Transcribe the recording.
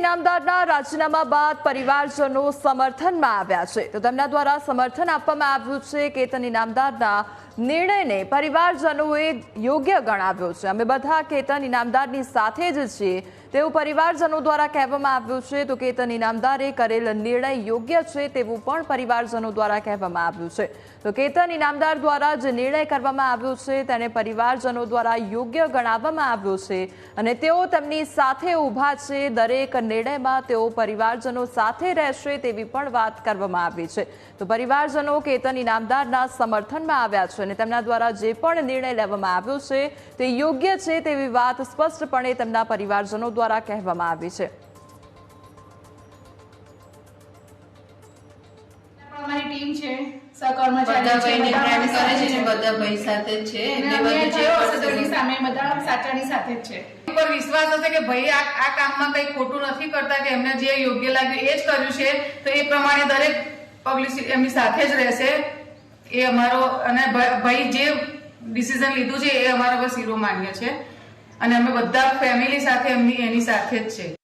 ઇનામદારના રાજીનામા બાદ પરિવારજનો સમર્થનમાં આવ્યા છે. તો તેમના દ્વારા સમર્થન આપવામાં આવ્યું છે કેતન ઇનામદારના નિર્ણયને પરિવારજનોએ યોગ્ય ગણાવ્યો છે. અમે બધા કેતન ઇનામદારની સાથે જ છીએ. તેવું પરિવારજનો દ્વારા કહેવામાં આવ્યું છે. તો કેતન ઇનામદારે કરેલ નિર્ણય યોગ્ય છે તેવું પણ પરિવારજનો દ્વારા કહેવામાં આવ્યું છે. તો કેતન ઇનામદાર દ્વારા જે નિર્ણય કરવામાં આવ્યો છે તેને પરિવારજનો દ્વારા યોગ્ય ગણાવવામાં આવ્યો છે અને તેઓ તેમની સાથે ઊભા છે. દરેક નિર્ણયમાં તેઓ પરિવારજનો સાથે રહેશે તેવી પણ વાત કરવામાં આવી છે. તો પરિવારજનો કેતન ઇનામદારના સમર્થનમાં આવ્યા છે અને તેમના દ્વારા જે પણ નિર્ણય લેવામાં આવ્યો છે તે યોગ્ય છે તેવી વાત સ્પષ્ટપણે તેમના પરિવારજનો દ્વારા કહેવામાં આવી છે. અમારી ટીમ સહકર્મચારી બધા ભાઈ સામે બધા સાચાની સાથે છે. પર વિશ્વાસ હશે કે ભાઈ, આ આ કામમાં કંઈ ખોટું નથી કરતા કે એમને જે યોગ્ય લાગ્યું એ જ કર્યું છે, તો એ પ્રમાણે દરેક પબ્લિસિટી એમની સાથે જ રહેશે. એ અમારો, અને ભાઈ જે ડિસિઝન લીધું છે એ અમારો બસ હીરો માન્ય છે. અને અમે બધા ફેમિલી સાથે એમની, એની સાથે જ છે.